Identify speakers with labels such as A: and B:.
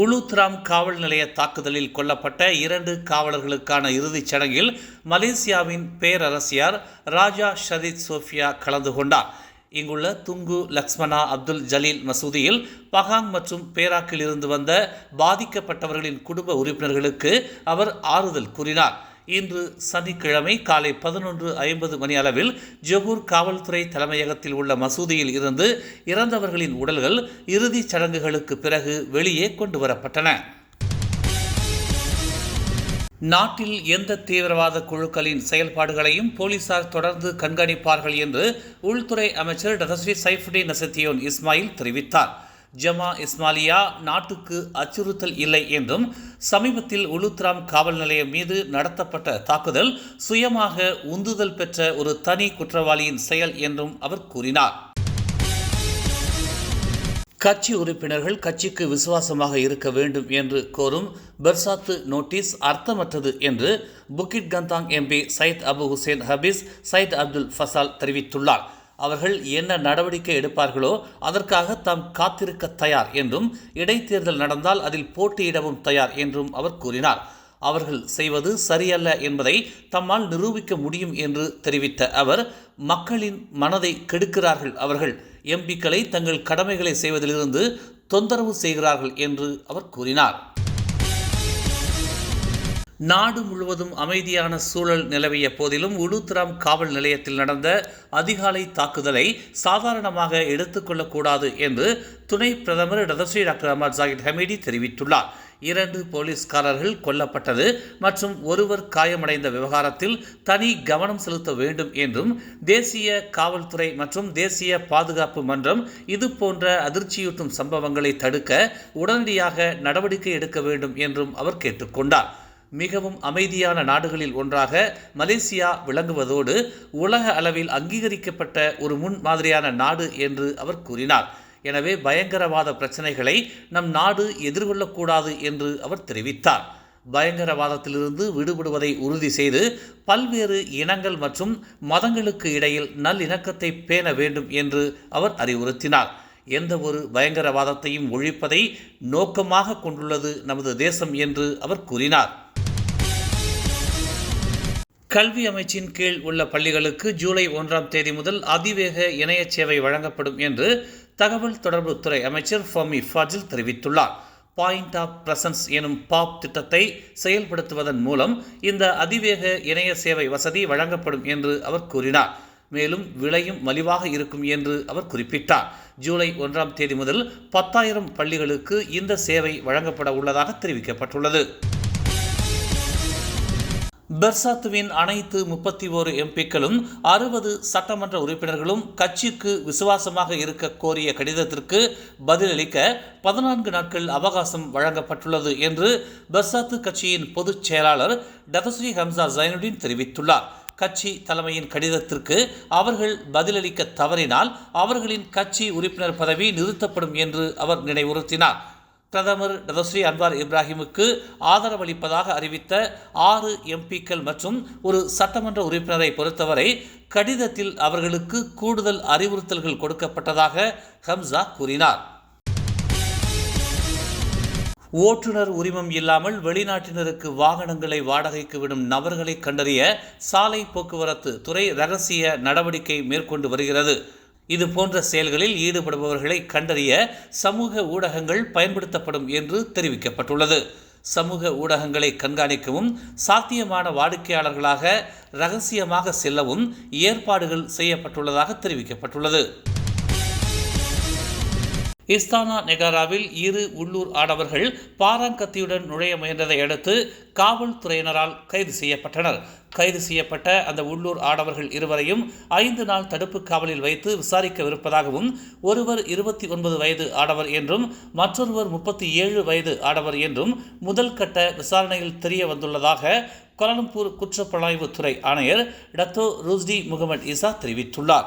A: உளுத்ராம் காவல் நிலைய தாக்குதலில் கொல்லப்பட்ட இரண்டு காவலர்களுக்கான இறுதிச் சடங்கில் மலேசியாவின் பேரரசியார் ராஜா ஷரீத் சோஃபியா கலந்து கொண்டார். இங்குள்ள துங்கு லக்ஷ்மணா அப்துல் ஜலீல் மசூதியில் பகாங் மற்றும் பேராக்கில் இருந்து வந்த பாதிக்கப்பட்டவர்களின் குடும்ப உறுப்பினர்களுக்கு அவர் ஆறுதல் கூறினார். இன்று சனிக்கிழமை காலை பதினொன்று ஐம்பது மணி அளவில் ஜொகூர் காவல்துறை தலைமையகத்தில் உள்ள மசூதியில் இருந்து இறந்தவர்களின் உடல்கள் இறுதிச் சடங்குகளுக்கு பிறகு வெளியே கொண்டு வரப்பட்டன. நாட்டில் எந்த தீவிரவாத குழுக்களின் செயல்பாடுகளையும் போலீசார் தொடர்ந்து கண்காணிப்பார்கள் என்று உள்துறை அமைச்சர் டதஸ்ரீ சைஃபுடின் நசத்தியோன் இஸ்மாயில் தெரிவித்தார். ஜமா இஸ்மாலியா நாட்டுக்கு அச்சுறுத்தல் இல்லை என்றும் சமீபத்தில் உளுத்ராம் காவல் நிலையம் மீது நடத்தப்பட்ட தாக்குதல் சுயமாக உந்துதல் பெற்ற ஒரு தனி குற்றவாளியின் செயல் என்றும் அவர் கூறினார். கட்சி உறுப்பினர்கள் கட்சிக்கு விசுவாசமாக இருக்க வேண்டும் என்று கோரும் பெர்சாத்து நோட்டீஸ் அர்த்தமற்றது என்று Bukit Gantang MP Syed Abu Hussein Hafiz Syed Abdul Fasal தெரிவித்துள்ளார். அவர்கள் என்ன நடவடிக்கை எடுப்பார்களோ அதற்காக தாம் காத்திருக்க தயார் என்றும் இடைத்தேர்தல் நடந்தால் அதில் போட்டியிடவும் தயார் என்றும் அவர் கூறினார். அவர்கள் செய்வது சரியல்ல என்பதை தம்மால் நிரூபிக்க முடியும் என்று தெரிவித்த அவர் மக்களின் மனதை கெடுக்கிறார்கள் அவர்கள். எம்பிக்களை தங்கள் கடமைகளை செய்வதிலிருந்து தொந்தரவு செய்கிறார்கள் என்று அவர் கூறினார். நாடு முழுவதும் அமைதியான சூழல் நிலவிய போதிலும் உளுத்ராம் காவல் நிலையத்தில் நடந்த அதிகாலை தாக்குதலை சாதாரணமாக எடுத்துக்கொள்ளக்கூடாது என்று துணை பிரதமர் Datuk Seri doctor Ahmad Zahid Hamidi தெரிவித்துள்ளார். இரண்டு போலீஸ்காரர்கள் கொல்லப்பட்டது மற்றும் ஒருவர் காயமடைந்த விவகாரத்தில் தனி கவனம் செலுத்த வேண்டும் என்றும் தேசிய காவல்துறை மற்றும் தேசிய பாதுகாப்பு மன்றம் இது போன்ற அதிர்ச்சியூட்டும் சம்பவங்களை தடுக்க உடனடியாக நடவடிக்கை எடுக்க வேண்டும் என்றும் அவர் கேட்டுக்கொண்டார் மிகவும் அமைதியான நாடுகளில் ஒன்றாக மலேசியா விளங்குவதோடு உலக அளவில் அங்கீகரிக்கப்பட்ட ஒரு முன் மாதிரியான நாடு என்று அவர் கூறினார். எனவே பயங்கரவாத பிரச்சனைகளை நம் நாடு எதிர்கொள்ளக்கூடாது என்று அவர் தெரிவித்தார். பயங்கரவாதத்திலிருந்து விடுபடுவதை உறுதி செய்து பல்வேறு இனங்கள் மற்றும் மதங்களுக்கு இடையில் நல்லிணக்கத்தை பேண வேண்டும் என்று அவர் அறிவுறுத்தினார். எந்த ஒரு பயங்கரவாதத்தையும் ஒழிப்பதை நோக்கமாக கொண்டுள்ளது நமது தேசம் என்று அவர் கூறினார். கல்வி அமைச்சின் கீழ் உள்ள பள்ளிகளுக்கு ஜூலை ஒன்றாம் தேதி முதல் அதிவேக இணைய சேவை வழங்கப்படும் என்று தகவல் தொடர்புத்துறை அமைச்சர் ஃபமி ஃபாஜில் தெரிவித்துள்ளார். பாயிண்ட் ஆஃப் பிரசன்ஸ் எனும் பாப் திட்டத்தை செயல்படுத்துவதன் மூலம் இந்த அதிவேக இணைய சேவை வசதி வழங்கப்படும் என்று அவர் கூறினார். மேலும் விலையும் மலிவாக இருக்கும் என்று அவர் குறிப்பிட்டார். ஜூலை ஒன்றாம் தேதி முதல் பத்தாயிரம் பள்ளிகளுக்கு இந்த சேவை வழங்கப்பட உள்ளதாக தெரிவிக்கப்பட்டுள்ளது. பெர்சாத்துவின் அனைத்து முப்பத்தி ஓரு எம்பிக்களும் அறுபது சட்டமன்ற உறுப்பினர்களும் கட்சிக்கு விசுவாசமாக இருக்க கோரிய கடிதத்திற்கு பதிலளிக்க பதினான்கு நாட்கள் அவகாசம் வழங்கப்பட்டுள்ளது என்று பெர்சாத்து கட்சியின் பொதுச் செயலாளர் டதஸ்ரீ ஹம்சா ஜைனுடின் தெரிவித்துள்ளார். கட்சி தலைமையின் கடிதத்திற்கு அவர்கள் பதிலளிக்க தவறினால் அவர்களின் கட்சி உறுப்பினர் பதவி நிறுத்தப்படும் என்று அவர் நினைவுறுத்தினார். பிரதமர் டதஸ்ரீ அன்வார் இப்ராஹிமுக்கு ஆதரவளிப்பதாக அறிவித்த ஆறு எம்பிக்கள் மற்றும் ஒரு சட்டமன்ற உறுப்பினரை பொறுத்தவரை கடிதத்தில் அவர்களுக்கு கூடுதல் அறிவுறுத்தல்கள் கொடுக்கப்பட்டதாக ஹம்சா கூறினார். ஓட்டுநர் உரிமம் இல்லாமல் வெளிநாட்டினருக்கு வாகனங்களை வாடகைக்கு விடும் நபர்களை கண்டறிய சாலை போக்குவரத்து துறை ரகசிய நடவடிக்கை மேற்கொண்டு வருகிறது. இது போன்ற செயல்களில் ஈடுபடுபவர்களை கண்டறிய சமூக ஊடகங்கள் பயன்படுத்தப்படும் என்று தெரிவிக்கப்பட்டுள்ளது. சமூக ஊடகங்களை கண்காணிக்கவும் சாத்தியமான வாடிக்கையாளர்களாக ரகசியமாக செல்லவும் ஏற்பாடுகள் செய்யப்பட்டுள்ளதாக தெரிவிக்கப்பட்டுள்ளது. இஸ்தானா நெகாராவில் இரு உள்ளூர் ஆடவர்கள் பாராங்கத்தியுடன் நுழைய முயன்றதை அடுத்து காவல்துறையினரால் கைது செய்யப்பட்டனர். கைது செய்யப்பட்ட அந்த உள்ளூர் ஆடவர்கள் இருவரையும் ஐந்து நாள் தடுப்பு காவலில் வைத்து விசாரிக்கவிருப்பதாகவும் ஒருவர் இருபத்தி ஒன்பது வயது ஆடவர் என்றும் மற்றொருவர் முப்பத்தி ஏழு வயது ஆடவர் என்றும் முதல் கட்ட விசாரணையில் தெரிய வந்துள்ளதாக கோலாலம்பூர் குற்றப்புலனாய்வுத்துறை ஆணையர் டத்தோ ருஸ்டி முகமது இசா தெரிவித்துள்ளார்.